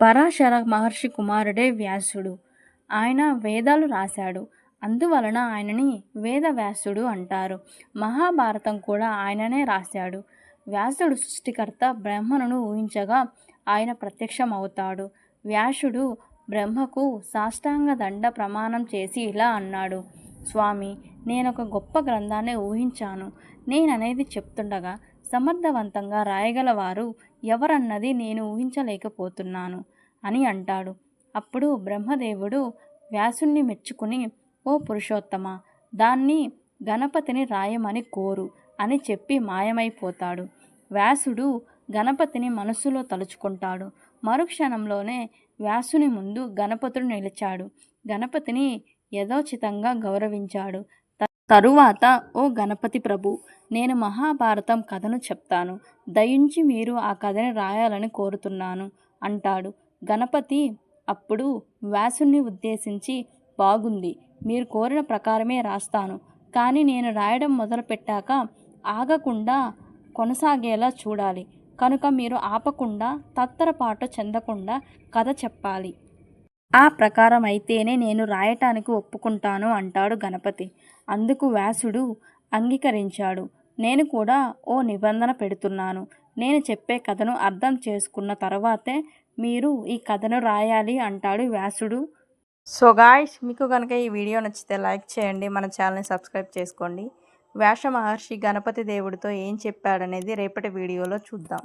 పరాశర మహర్షి కుమారుడే వ్యాసుడు. ఆయన వేదాలు రాశాడు. అందువలన ఆయనని వేద వ్యాసుడు అంటారు. మహాభారతం కూడా ఆయననే రాశాడు. వ్యాసుడు సృష్టికర్త బ్రహ్మను ఊహించగా ఆయన ప్రత్యక్షం అవుతాడు వ్యాసుడు బ్రహ్మకు సాష్టాంగ దండ ప్రమాణం చేసి ఇలా అన్నాడు. స్వామి నేను ఒక గొప్ప గ్రంథాన్ని ఊహించాను. నేననేది చెప్తుండగా సమర్థవంతంగా రాయగలవారు ఎవరన్నది నేను ఊహించలేకపోతున్నాను అని అంటాడు. అప్పుడు బ్రహ్మదేవుడు వ్యాసుణ్ణి మెచ్చుకుని ఓ పురుషోత్తమ దాన్ని గణపతిని రాయమని కోరు అని చెప్పి మాయమైపోతాడు. వ్యాసుడు గణపతిని మనసులో తలుచుకుంటాడు. మరుక్షణంలోనే వ్యాసుని ముందు గణపతుడు నిలిచాడు. గణపతిని యథోచితంగా గౌరవించాడు. తరువాత ఓ గణపతి ప్రభు నేను మహాభారతం కథను చెప్తాను. దయించి మీరు ఆ కథని రాయాలని కోరుతున్నాను అంటాడు. గణపతి అప్పుడు వ్యాసుని ఉద్దేశించి బాగుంది మీరు కోరిన ప్రకారమే రాస్తాను. కానీ నేను రాయడం మొదలుపెట్టాక ఆగకుండా కొనసాగేలా చూడాలి. కనుక మీరు ఆపకుండా తత్తరపాటు చెందకుండా కథ చెప్పాలి. ఆ ప్రకారం అయితేనే నేను రాయటానికి ఒప్పుకుంటాను అంటాడు గణపతి. అందుకు వ్యాసుడు అంగీకరించాడు. నేను కూడా ఓ నిబంధన పెడుతున్నాను. నేను చెప్పే కథను అర్థం చేసుకున్న తర్వాతే మీరు ఈ కథను రాయాలి అంటాడు వ్యాసుడు. సో గాయస్ మీకు కనుక ఈ వీడియో నచ్చితే లైక్ చేయండి మన ఛానల్ని సబ్స్క్రైబ్ చేసుకోండి. వ్యాస మహర్షి గణపతి దేవుడితో ఏం చెప్పాడనేది రేపటి వీడియోలో చూద్దాం.